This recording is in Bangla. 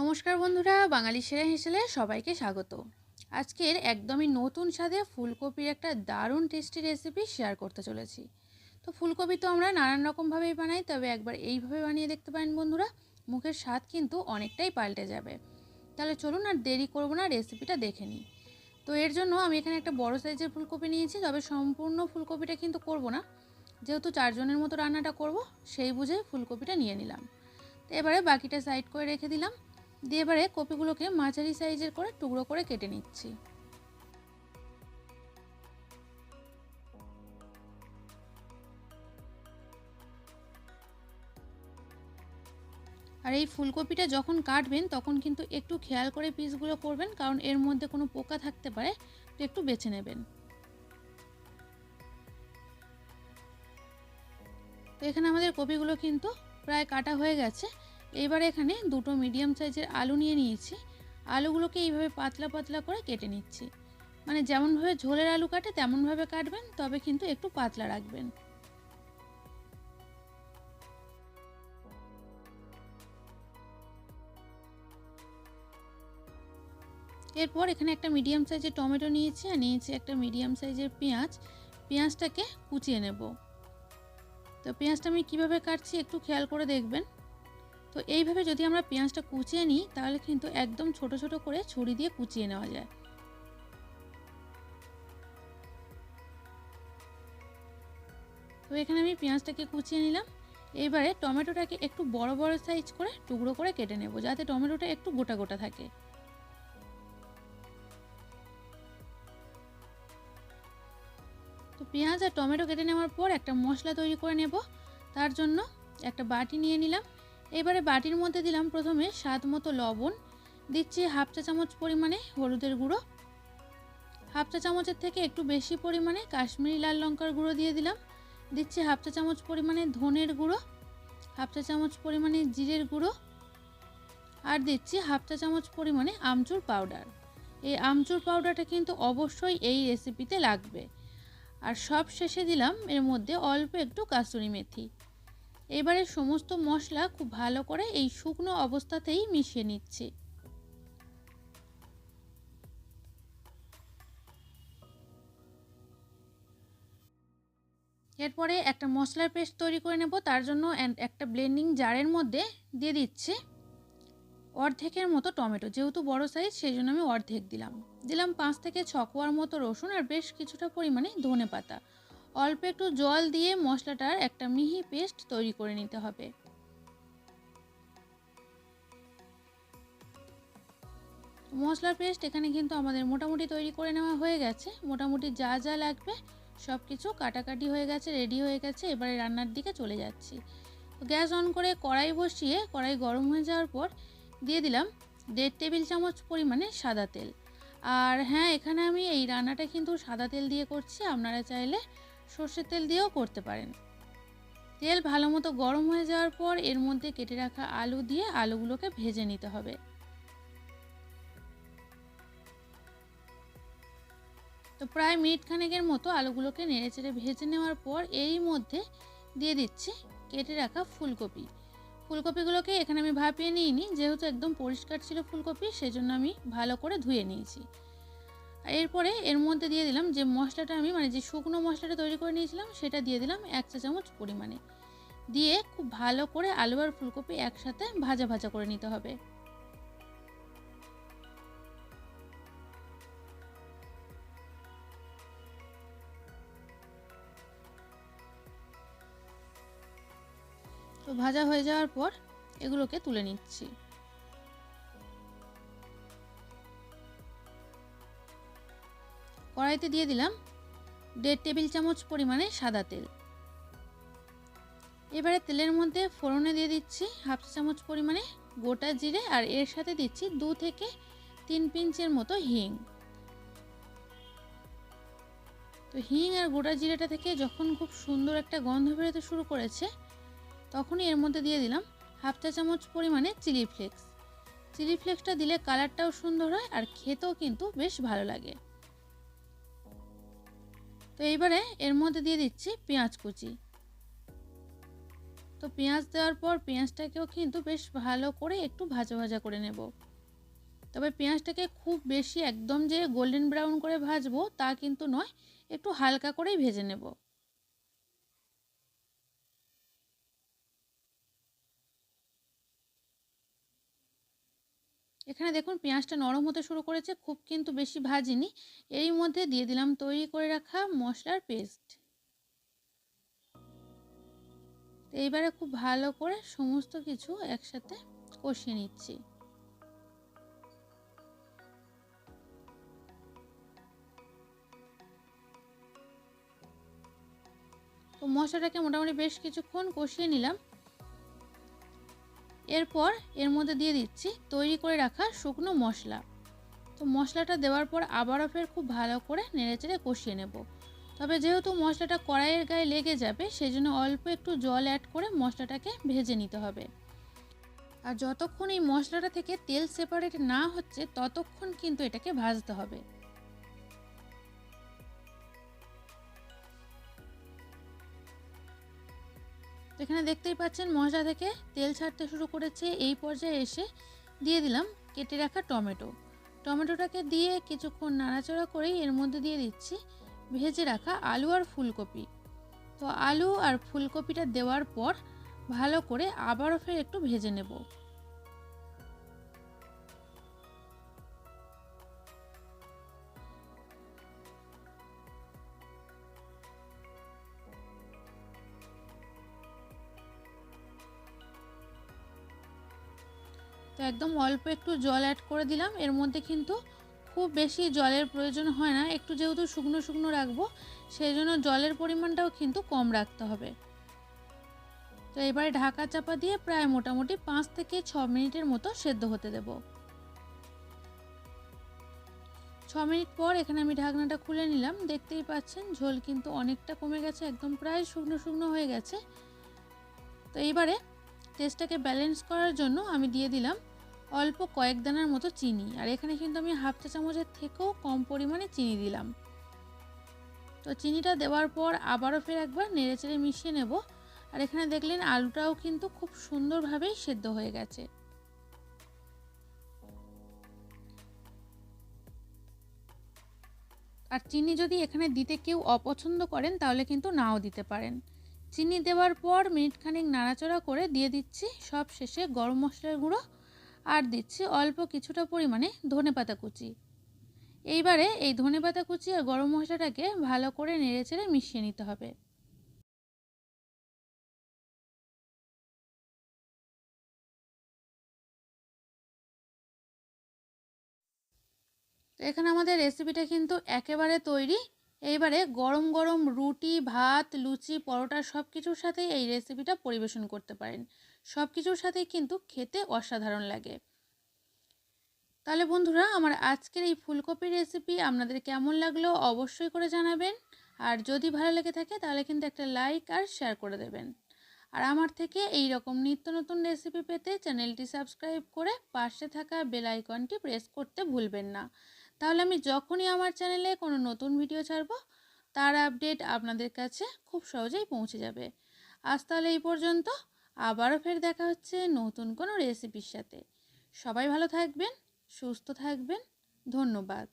নমস্কার বন্ধুরা, বাঙালি সেরা হেসেলে সবাইকে স্বাগত। আজকের একদমই নতুন স্বাদে ফুলকপির একটা দারুণ টেস্টি রেসিপি শেয়ার করতে চলেছি। তো ফুলকপি তো আমরা নানান রকমভাবেই বানাই, তবে একবার এইভাবে বানিয়ে দেখতে পারেন বন্ধুরা, মুখের স্বাদ কিন্তু অনেকটাই পাল্টে যাবে। তাহলে চলুন আর দেরি করব না রেসিপিটা দেখে নিই। তো এর জন্য আমি এখানে একটা বড় সাইজের ফুলকপি নিয়েছি, তবে সম্পূর্ণ ফুলকপিটা কিন্তু করব না। যেহেতু চারজনের মতো রান্নাটা করব, সেই বুঝে ফুলকপিটা নিয়ে নিলাম। তো এবারে বাকিটা সাইড করে রেখে দিলাম। দিয়ে এবারে কপিগুলোকে মাঝারি সাইজের করে টুকরো করে কেটে নিচ্ছি। আর এই ফুলকপিটা যখন কাটবেন, তখন কিন্তু একটু খেয়াল করে পিসগুলো করবেন, কারণ এর মধ্যে কোনো পোকা থাকতে পারে, তো একটু বেছে নেবেন। তো এখানে আমাদের কপিগুলো কিন্তু প্রায় কাটা হয়ে গেছে। এবার এখানে দুটো মিডিয়াম সাইজের আলু নিয়ে নিয়েছি। আলুগুলোকে এইভাবে পাতলা পাতলা করে কেটে নিচ্ছি। মানে যেমনভাবে ঝোলের আলু কাটে, তেমনভাবে কাটবেন, তবে কিন্তু একটু পাতলা রাখবেন। এরপর এখানে একটা মিডিয়াম সাইজের টমেটো নিয়েছি আর নিয়েছি একটা মিডিয়াম সাইজের পেঁয়াজ। পেঁয়াজটাকে কুচিয়ে নেব। তো পেঁয়াজটা আমি কীভাবে কাটছি একটু খেয়াল করে দেখবেন। তো এইভাবে যদি আমরা পেঁয়াজটা কুচিয়ে নিই, তাহলে কিন্তু একদম ছোট ছোট করে ছুরি দিয়ে কুচিয়ে নেওয়া যায়। তো এখানে আমি পেঁয়াজটাকে কুচিয়ে নিলাম। এবারে টমেটোটাকে একটু বড় বড় সাইজ করে টুকরো করে কেটে নেব, যাতে টমেটোটা একটু গোটা গোটা থাকে। তো পেঁয়াজ আর টমেটো কেটে নেওয়ার পর একটা মশলা তৈরি করে নেব। তার জন্য একটা বাটি নিয়ে নিলাম। এবারে বাটির মধ্যে দিলাম প্রথমে স্বাদ মতো লবণ। দিচ্ছি হাফ চা চামচ পরিমাণে হলুদের গুঁড়ো। হাফ চা চামচের থেকে একটু বেশি পরিমাণে কাশ্মীরি লাল লঙ্কার গুঁড়ো দিয়ে দিলাম। দিচ্ছি হাফ চা চামচ পরিমাণে ধনের গুঁড়ো, হাফ চা চামচ পরিমাণে জিরের গুঁড়ো আর দিচ্ছি হাফ চা চামচ পরিমাণে আমচুর পাউডার। এই আমচুর পাউডারটা কিন্তু অবশ্যই এই রেসিপিতে লাগবে। আর সব শেষে দিলাম এর মধ্যে অল্প একটু কাসুরি মেথি। এবারে সমস্ত মশলা খুব ভালো করে এই শুকনো অবস্থাতেই মিশিয়ে নিচ্ছি। এরপরে একটা মশলার পেস্ট তৈরি করে নেব, তার জন্য একটা ব্লেন্ডিং জারের মধ্যে দিয়ে দিচ্ছি অর্ধেকের মতো টমেটো। যেহেতু বড় সাইজ সেই জন্য আমি অর্ধেক দিলাম। দিলাম পাঁচ থেকে ছ কোয়ার মতো রসুন আর বেশ কিছুটা পরিমাণে ধনে পাতা অল্প একটু জল দিয়ে মশলাটার একটা মিহি পেস্ট তৈরি করে নিতে হবে। মশলার পেস্ট এখানে কিন্তু আমাদের মোটামুটি তৈরি করে নেওয়া হয়ে গেছে। মোটামুটি যা যা লাগবে সব কিছু কাটাকাটি হয়ে গেছে, রেডি হয়ে গেছে। এবারে রান্নার দিকে চলে যাচ্ছি। গ্যাস অন করে কড়াই বসিয়ে কড়াই গরম হয়ে যাওয়ার পর দিয়ে দিলাম দেড় টেবিল চামচ পরিমাণে সাদা তেল। আর হ্যাঁ এখানে আমি এই রান্নাটা কিন্তু সাদা তেল দিয়ে করছি। আপনারা চাইলে সর্ষের তেল দিয়েও করতে পারেন। তেল ভালো মতো গরম হয়ে যাওয়ার পর এর মধ্যে কেটে রাখা আলু দিয়ে আলুগুলোকে ভেজে নিতে হবে। তো প্রায় মিনিট খানেকের মতো আলুগুলোকে নেড়ে চেড়ে ভেজে নেওয়ার পর এরই মধ্যে দিয়ে দিচ্ছি কেটে রাখা ফুলকপি। ফুলকপিগুলোকে এখানে আমি ভাপিয়ে নিইনি, যেহেতু একদম পরিষ্কার ছিল ফুলকপি, সেজন্য আমি ভালো করে ধুয়ে নিয়েছি। এরপরে এর মধ্যে দিয়ে দিলাম যে মশলাটা আমি মানে যে শুকনো মশলাটা তৈরি করে নিয়েছিলাম, সেটা দিয়ে দিলাম এক চা চামচ পরিমাণে। দিয়ে খুব ভালো করে আলু আর ফুলকপি একসাথে ভাজা ভাজা করে নিতে হবে। তো ভাজা হয়ে যাওয়ার পর এগুলোকে তুলে নিচ্ছি। কড়াইতে দিয়ে দিলাম দেড় টেবিল চামচ পরিমাণে সাদা তেল। এবারে তেলের মধ্যে ফোড়নে দিয়ে দিচ্ছি হাফ চামচ পরিমাণে গোটা জিরে আর এর সাথে দিচ্ছি দু থেকে তিন পিঞ্চের মতো হিং। তো হিং আর গোটা জিরেটা থেকে যখন খুব সুন্দর একটা গন্ধ বেরোতে শুরু করেছে, তখনই এর মধ্যে দিয়ে দিলাম হাফ চা চামচ পরিমাণে চিলি ফ্লেক্স। চিলি ফ্লেক্সটা দিলে কালারটাও সুন্দর হয় আর খেতেও কিন্তু বেশ ভালো লাগে। তো এইবারে এর মধ্যে দিয়ে দিচ্ছি পেঁয়াজ কুচি। তো পেঁয়াজ দেওয়ার পর পেঁয়াজটাকেও কিন্তু বেশ ভালো করে একটু ভাজা ভাজা করে নেব। তবে পেঁয়াজটাকে খুব বেশি একদম যে গোল্ডেন ব্রাউন করে ভাজবো তা কিন্তু নয়, একটু হালকা করেই ভেজে নেব। এখানে দেখুন পেঁয়াজটা নরম হতে শুরু করেছে, খুব কিন্তু বেশি ভাজিনি। এরই মধ্যে দিয়ে দিলাম তৈরি করে রাখা মশলার পেস্ট। এইবারে খুব ভালো করে সমস্ত কিছু একসাথে কষিয়ে নিচ্ছি। তো মশলাটাকে মোটামুটি বেশ কিছুক্ষণ কষিয়ে নিলাম। এরপর এর মধ্যে দিয়ে দিচ্ছি তৈরি করে রাখা শুকনো মশলা। তো মশলাটা দেওয়ার পর আবারও ফের খুব ভালো করে নেড়েচেড়ে কষিয়ে নেব। তবে যেহেতু মশলাটা কড়াইয়ের গায়ে লেগে যাবে সেই জন্য অল্প একটু জল অ্যাড করে মশলাটাকে ভেজে নিতে হবে। আর যতক্ষণ এই মশলাটা থেকে তেল সেপারেট না হচ্ছে, ততক্ষণ কিন্তু এটাকে ভাজতে হবে। তো এখানে দেখতেই পাচ্ছেন মশলা থেকে তেল ছাড়তে শুরু করেছে। এই পর্যায়ে এসে দিয়ে দিলাম কেটে রাখা টমেটো। টমেটোটাকে দিয়ে কিছুক্ষণ নাড়াচাড়া করেই এর মধ্যে দিয়ে দিচ্ছি ভেজে রাখা আলু আর ফুলকপি। তো আলু আর ফুলকপিটা দেওয়ার পর ভালো করে আবারও ফের একটু ভেজে নেব। তো একদম অল্প একটু জল অ্যাড করে দিলাম। এর মধ্যে কিন্তু খুব বেশি জলের প্রয়োজন হয় না। একটু যেহেতু শুকনো শুকনো রাখব সেই জন্য জলের পরিমাণটাও কিন্তু কম রাখতে হবে। তো এবারে ঢাকা চাপা দিয়ে প্রায় মোটামুটি পাঁচ থেকে ছ মিনিটের মতো সেদ্ধ হতে দেব। ছ মিনিট পর এখানে আমি ঢাকনাটা খুলে নিলাম। দেখতেই পাচ্ছেন ঝোল কিন্তু অনেকটা কমে গেছে, একদম প্রায় শুকনো শুকনো হয়ে গেছে। তো এইবারে টেস্টটাকে ব্যালেন্স করার জন্য আমি দিয়ে দিলাম অল্প কয়েক দানার মতো চিনি। আর এখানে কিন্তু আমি হাফ চা চামচের থেকেও কম পরিমাণে চিনি দিলাম। তো চিনিটা দেওয়ার পর আবারও ফের একবার নেড়েচেড়ে মিশিয়ে নেব। আর এখানে দেখলেন আলুটাও কিন্তু খুব সুন্দরভাবেই সেদ্ধ হয়ে গেছে। আর চিনি যদি এখানে দিতে কেউ অপছন্দ করেন, তাহলে কিন্তু নাও দিতে পারেন। চিনি দেওয়ার পর মিনিটখানিক নাড়াচাড়া করে দিয়ে দিচ্ছি। সব শেষে গরম মশলার গুঁড়ো আর দিচ্ছি অল্প কিছুটা পরিমাণে ধনে পাতা কুচি। এইবারে এই ধনে পাতা কুচি আর গরম মশলাটাকে ভালো করে নেড়েচেড়ে মিশিয়ে নিতে হবে। তো এখানে আমাদের রেসিপিটা কিন্তু একেবারে তৈরি। এইবারে গরম গরম রুটি, ভাত, লুচি, পরোটা সব কিছুর সাথে এই রেসিপিটা পরিবেশন করতে পারেন। সব কিছুর সাথেই কিন্তু খেতে অসাধারণ লাগে। তাহলে বন্ধুরা, আমার আজকের এই ফুলকপির রেসিপি আপনাদের কেমন লাগল অবশ্যই করে জানাবেন। আর যদি ভালো লেগে থাকে, তাহলে কিন্তু একটা লাইক আর শেয়ার করে দেবেন। আর আমার থেকে এই রকম নিত্য নতুন রেসিপি পেতে চ্যানেলটি সাবস্ক্রাইব করে পাশে থাকা বেল আইকনটি প্রেস করতে ভুলবেন না। তাহলে আমি যখনই আমার চ্যানেলে কোনো নতুন ভিডিও ছাড়ব, তার আপডেট আপনাদের কাছে খুব সহজেই পৌঁছে যাবে। আজ তাহলে এই পর্যন্ত। আবারও ফের দেখা হচ্ছে নতুন কোনো রেসিপির সাথে। সবাই ভালো থাকবেন সুস্থ থাকবেন। ধন্যবাদ।